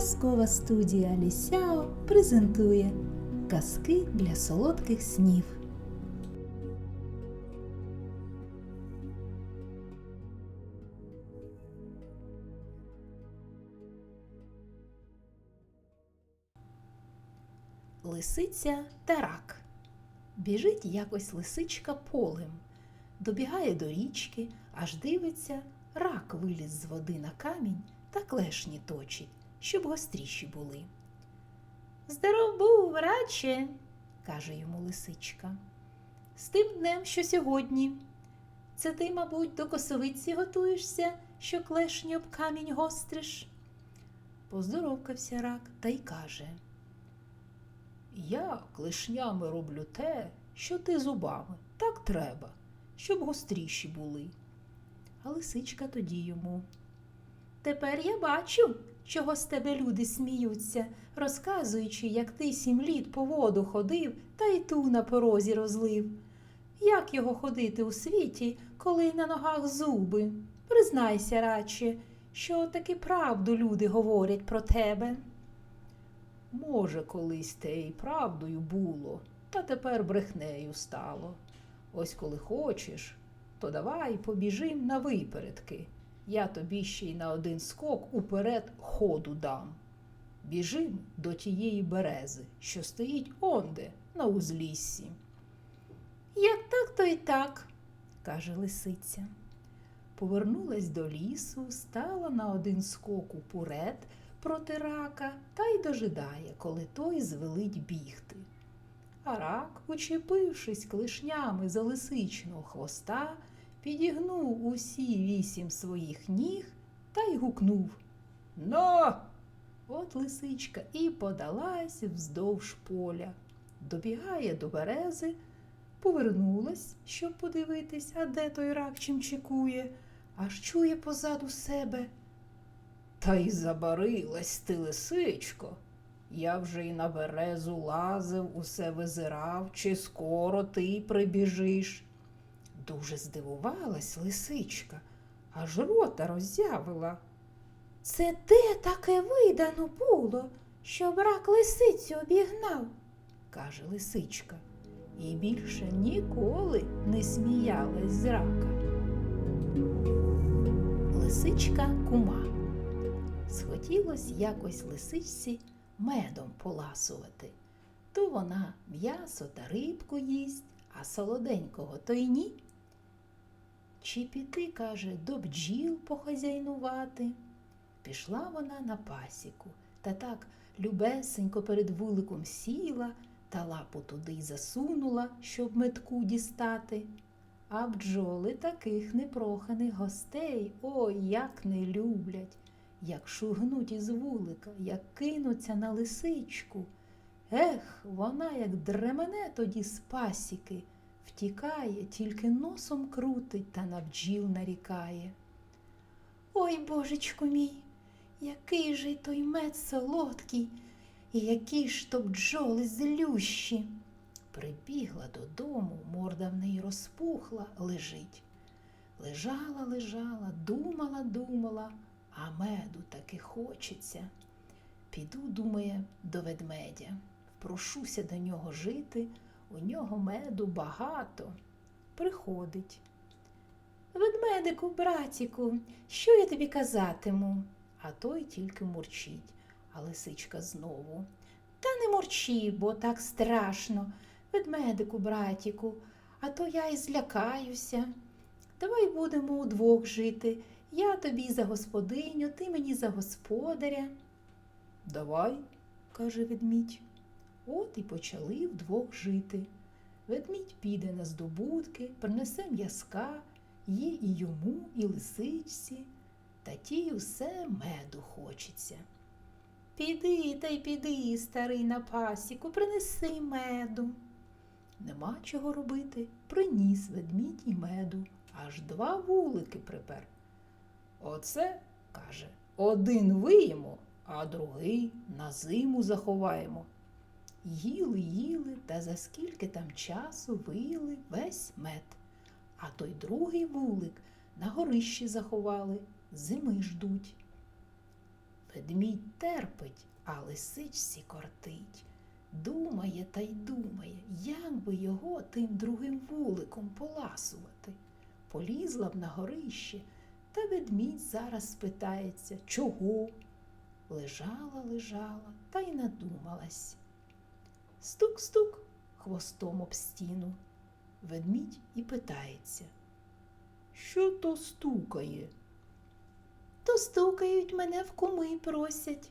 Казкова студія Лісяо презентує казки для солодких снів. Лисиця та рак. Біжить якось лисичка полем, добігає до річки, аж дивиться, рак виліз з води на камінь та клешні точить, щоб гостріші були. Здоров був, радше, каже йому лисичка. З тим днем, що сьогодні. Це ти, мабуть, до косовиці готуєшся, що клешні об камінь гостриш. Поздоровкався рак та й каже. Я клешнями роблю те, що ти зубами. Так треба, щоб гостріші були. А лисичка тоді йому. Тепер я бачу, чого з тебе люди сміються, розказуючи, як ти сім літ по воду ходив та й ту на порозі розлив. Як його ходити у світі, коли на ногах зуби? Признайся радше, що таки правду люди говорять про тебе. Може, колись те й правдою було, та тепер брехнею стало. Ось коли хочеш, то давай побіжим на випередки. Я тобі ще й на один скок уперед ходу дам. Біжим до тієї берези, що стоїть онде на узліссі. Як так, то й так, каже лисиця. Повернулась до лісу, стала на один скок уперед проти рака та й дожидає, коли той звелить бігти. А рак, учепившись клешнями за лисичного хвоста, підігнув усі вісім своїх ніг та й гукнув Но! От лисичка і подалась вздовж поля. Добігає до берези, повернулась, щоб подивитись, а де той рак чим чекує, аж чує позаду себе. Та й забарилась ти, лисичко. Я вже й на березу лазив, усе визирав, чи скоро ти прибіжиш. Дуже здивувалась лисичка, аж рота роззявила. Це де таке видано було, щоб рак лисицю обігнав, каже лисичка, і більше ніколи не сміялась з рака. Лисичка кума. Схотілось якось лисичці медом поласувати. То вона м'ясо та рибку їсть, а солоденького то й ні. Чи піти, каже, до бджіл похазяйнувати? Пішла вона на пасіку та так любесенько перед вуликом сіла та лапу туди й засунула, щоб метку дістати. А бджоли таких непроханих гостей ой як не люблять, як шугнуть із вулика, як кинуться на лисичку. Ех, вона, як дремене тоді з пасіки, втікає, тільки носом крутить та на бджіл нарікає. Ой, божечку мій, який же той мед солодкий, і які ж то бджоли злющі. Прибігла додому, морда в неї розпухла, лежить. Лежала, лежала, думала, думала, а меду таки хочеться. Піду, думає, до ведмедя, впрошуся до нього жити, у нього меду багато. Приходить. Ведмедику, братіку, що я тобі казатиму? А той тільки мурчить, а лисичка знову. Та не мурчи, бо так страшно. Ведмедику, братіку, а то я і злякаюся. Давай будемо удвох жити. Я тобі за господиню, ти мені за господаря. Давай, каже ведмідь. От і почали вдвох жити. Ведмідь піде на здобутки, принесе м'язка, є і йому, і лисичці, та тій усе меду хочеться. Піди та й піди, старий на пасіку, принеси меду. Нема чого робити, приніс ведмідь і меду, аж два вулики припер. Оце, каже, один виємо, а другий на зиму заховаємо. Їли, їли, та за скільки там часу виїли весь мед. А той другий вулик на горищі заховали, зими ждуть. Ведмідь терпить, а лисичці кортить. Думає та й думає, як би його тим другим вуликом поласувати. Полізла б на горище, та ведмідь зараз спитається, чого? Лежала, лежала та й надумалась. Стук-стук хвостом об стіну. Ведмідь і питається. Що то стукає? То стукають мене в куми просять.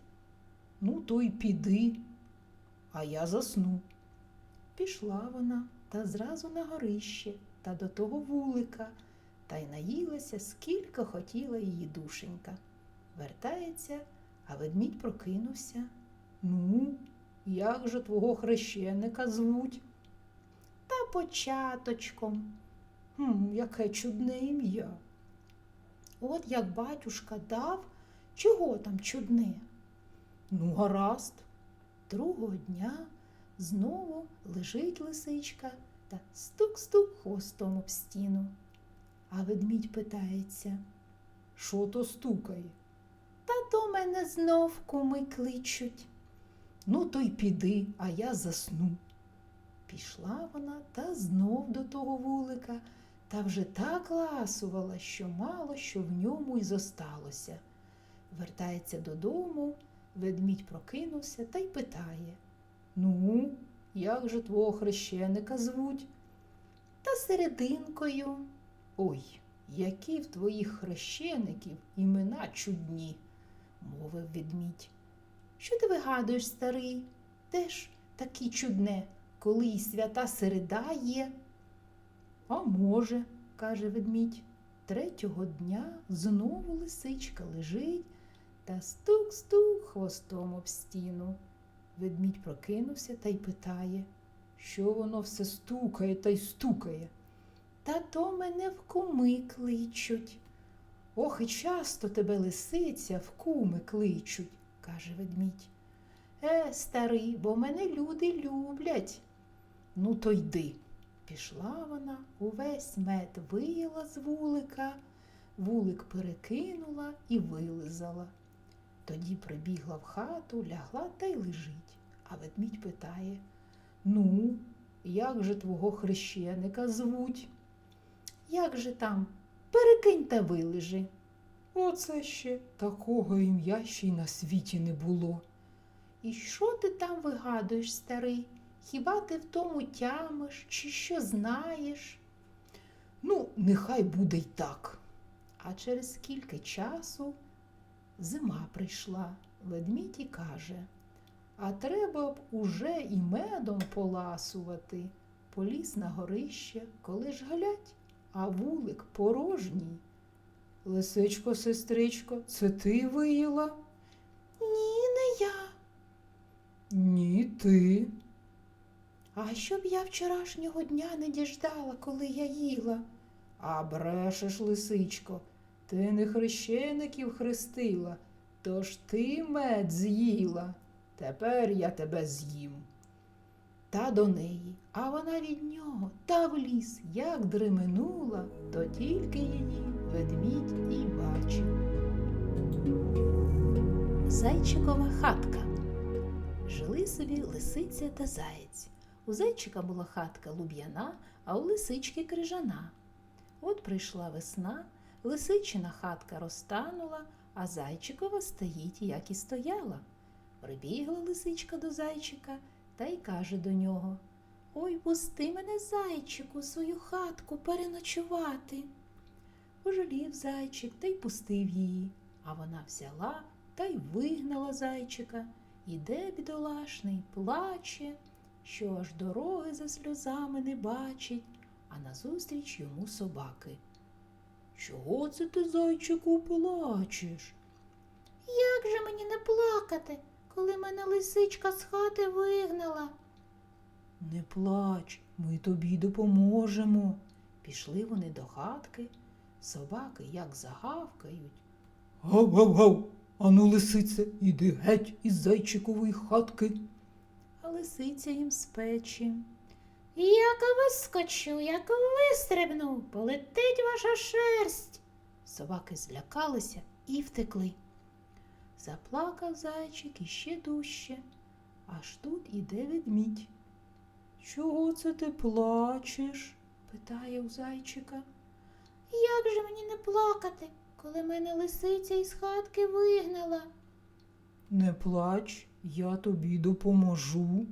Ну, то й піди, а я засну. Пішла вона та зразу на горище та до того вулика, та й наїлася, скільки хотіла її душенька. Вертається, а ведмідь прокинувся. Ну, як же твого хрещеника звуть? Та початочком. Хм, яке чудне ім'я. От як батюшка дав, чого там чудне? Ну, гаразд. Другого дня знову лежить лисичка та стук-стук хвостом об стіну. А ведмідь питається, що то стукає? Та до мене знов куми кличуть. Ну, то й піди, а я засну. Пішла вона та знов до того вулика, та вже так ласувала, що мало що в ньому й зосталося. Вертається додому, ведмідь прокинувся та й питає Ну, як же твого хрещеника звуть? Та серединкою. Ой, які в твоїх хрещеників імена чудні, мовив ведмідь. Що ти вигадуєш, старий? Теж такі чудне, коли й свята середа є. А може, каже ведмідь, третього дня знову лисичка лежить та стук-стук хвостом об стіну. Ведмідь прокинувся та й питає, що воно все стукає та й стукає. Та то мене в куми кличуть. Ох, і часто тебе лисиця в куми кличуть, каже ведмідь. Е, старий, бо мене люди люблять. Ну, то йди. Пішла вона, увесь мед вияла з вулика, вулик перекинула і вилизала. Тоді прибігла в хату, лягла та й лежить. А ведмідь питає Ну, як же твого хрещеника звуть? Як же там? Перекинь та вилежи. Оце ще такого ім'я ще й на світі не було. І що ти там вигадуєш, старий? Хіба ти в тому тямиш, чи що знаєш? Ну, нехай буде й так. А через скільки часу зима прийшла, ведмідь і каже, а треба б уже і медом поласувати. Поліз на горище, коли ж глядь, а вулик порожній. Лисичко, сестричко, це ти виїла? Ні, не я. Ні, ти. А щоб я вчорашнього дня не діждала, коли я їла. А брешеш, лисичко, ти не хрещеників хрестила, тож ти мед з'їла. Тепер я тебе з'їм. Та до неї, а вона від нього та в ліс, як дременула, то тільки її ведмідь і бачив. Зайчикова хатка. Жили собі лисиця та заєць. У зайчика була хатка луб'яна, а у лисички крижана. От прийшла весна, лисичина хатка розтанула, а зайчикова стоїть, як і стояла. Прибігла лисичка до зайчика та й каже до нього Ой, пусти мене, зайчику, свою хатку переночувати. Пожалів зайчик та й пустив її, а вона взяла та й вигнала зайчика. Іде бідолашний, плаче, що аж дороги за сльозами не бачить, а назустріч йому собаки. Чого це ти, зайчику, плачеш? Як же мені не плакати, коли мене лисичка з хати вигнала? Не плач, ми тобі допоможемо. Пішли вони до хатки, собаки як загавкають. Гав-гав-гав, ану, лисице, іди геть із зайчикової хатки. А лисиця їм з печі. Як вискочу, як вистрибну, полетить ваша шерсть. Собаки злякалися і втекли. Заплакав зайчик іще дужче, аж тут іде ведмідь. Чого це ти плачеш? питає у зайчика. Як же мені не плакати, коли мене лисиця із хатки вигнала? Не плач, я тобі допоможу.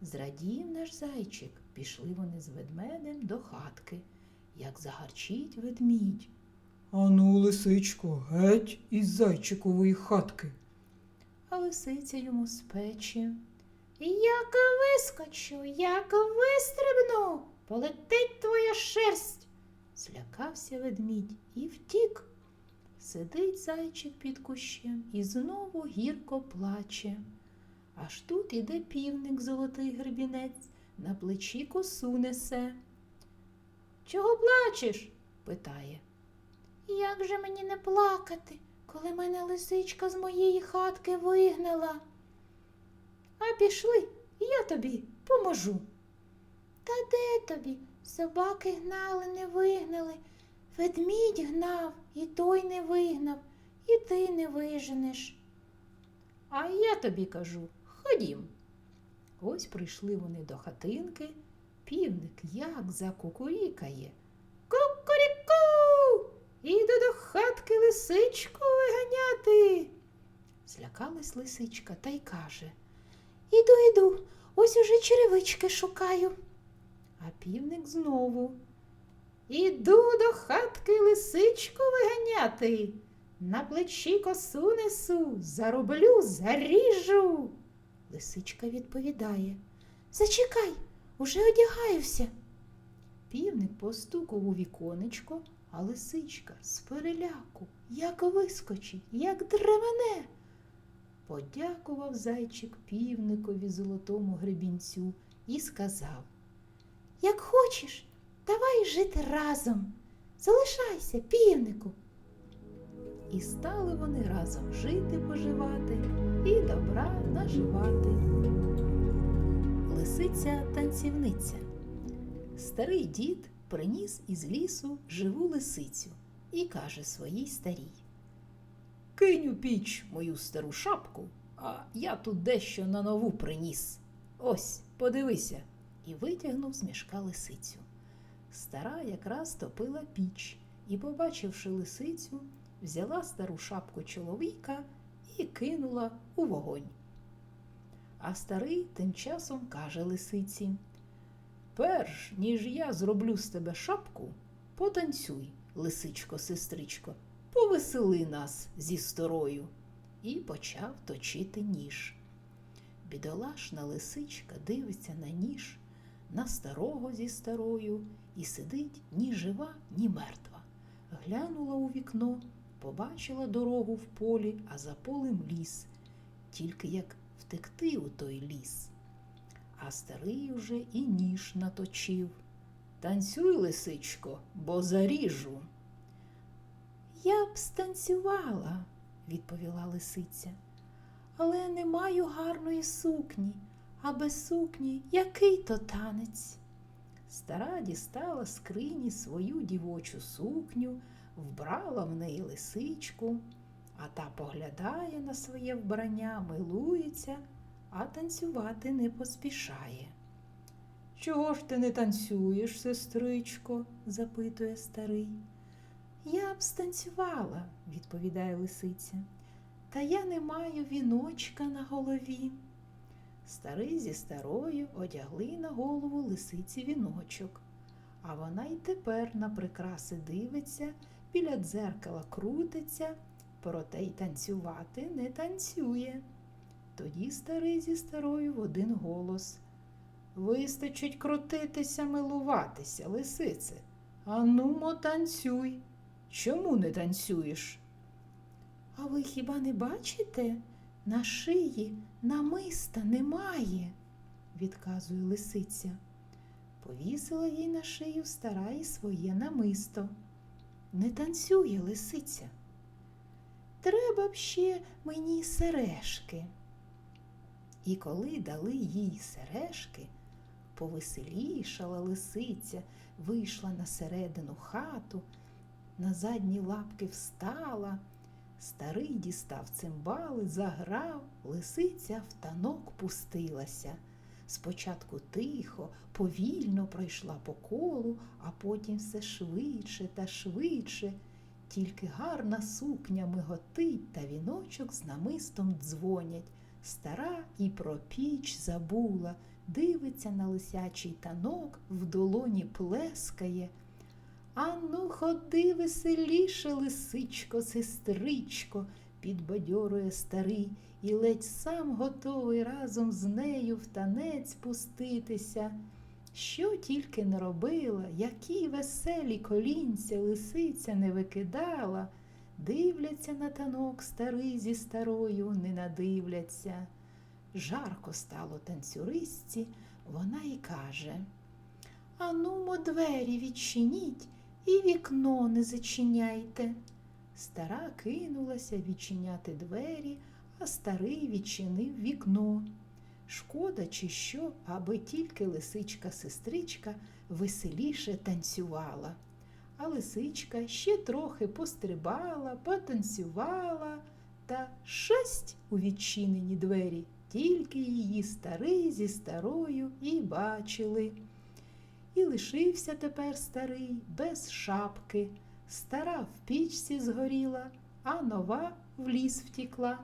Зрадів наш зайчик, пішли вони з ведмедем до хатки, як загарчить ведмідь. Ану, лисичко, геть із зайчикової хатки. А лисиця йому з печі. Як вискочу, як вистрибну, полетить твоя шерсть. Злякався ведмідь і втік. Сидить зайчик під кущем і знову гірко плаче. Аж тут іде півник золотий гребінець, на плечі косу несе. Чого плачеш? питає. Як же мені не плакати, коли мене лисичка з моєї хатки вигнала? А пішли, я тобі поможу. Та де тобі? Собаки гнали, не вигнали. Ведмідь гнав, і той не вигнав, і ти не виженеш. А я тобі кажу, ходім. Ось прийшли вони до хатинки. Півник як закукурікає. Кукуріку! Іду до хатки лисичку виганяти. Злякалась лисичка та й каже Іду, іду, ось уже черевички шукаю. А півник знову. Іду до хатки лисичку виганяти. На плечі косу несу, зароблю, заріжу. Лисичка відповідає Зачекай, уже одягаюся. Півник постукав у віконечко, а лисичка з переляку, як вискочить, як дремене. Подякував зайчик півникові золотому гребінцю і сказав Як хочеш, давай жити разом. Залишайся, півнику. І стали вони разом жити, поживати і добра наживати. Лисиця танцівниця. Старий дід приніс із лісу живу лисицю і каже своїй старій. Кинь у піч мою стару шапку, а я тут дещо на нову приніс. Ось, подивися, і витягнув з мішка лисицю. Стара якраз топила піч і, побачивши лисицю, взяла стару шапку чоловіка і кинула у вогонь. А старий тим часом каже лисиці Перш ніж я зроблю з тебе шапку, потанцюй, лисичко, сестричко, повесели нас зі старою. І почав точити ніж. Бідолашна лисичка дивиться на ніж, на старого зі старою, і сидить ні жива, ні мертва. Глянула у вікно, побачила дорогу в полі, а за полем ліс, тільки як втекти у той ліс. А старий уже і ніж наточив. Танцюй, лисичко, бо заріжу. Я б станцювала, відповіла лисиця, але не маю гарної сукні, а без сукні який то танець. Стара дістала скрині свою дівочу сукню, вбрала в неї лисичку, а та поглядає на своє вбрання, милується, а танцювати не поспішає. Чого ж ти не танцюєш, сестричко? запитує старий. Я б станцювала, відповідає лисиця, та я не маю віночка на голові. Старий зі старою одягли на голову лисиці віночок, а вона й тепер на прикраси дивиться, біля дзеркала крутиться, проте й танцювати не танцює. Тоді старий зі старою в один голос. Вистачить крутитися, милуватися, лисице. Анумо, танцюй. Чому не танцюєш? А ви хіба не бачите? На шиї намиста немає, відказує лисиця. Повісила їй на шию стара і своє намисто. Не танцює лисиця. Треба б ще мені сережки. І коли дали їй сережки, повеселішала лисиця, вийшла на середину хату, на задні лапки встала, Старий дістав цимбали, заграв, лисиця в танок пустилася. Спочатку тихо, повільно пройшла по колу, а потім все швидше та швидше. Тільки гарна сукня миготить та віночок з намистом дзвонять. Стара і про піч забула, дивиться на лисячий танок, в долоні плескає. Ану, ходи веселіше, лисичко, сестричко, підбадьорує старий, і ледь сам готовий разом з нею в танець пуститися. Що тільки не робила, які веселі колінця лисиця не викидала, дивляться на танок старий зі старою, не надивляться. Жарко стало танцюристці, вона й каже Анумо двері відчиніть і вікно не зачиняйте. Стара кинулася відчиняти двері, а старий відчинив вікно. Шкода, чи що, аби тільки лисичка-сестричка веселіше танцювала. А лисичка ще трохи пострибала, потанцювала та шесть у відчинені двері, тільки її старий зі старою і бачили. І лишився тепер старий без шапки. Стара в пічці згоріла, а нова в ліс втікла.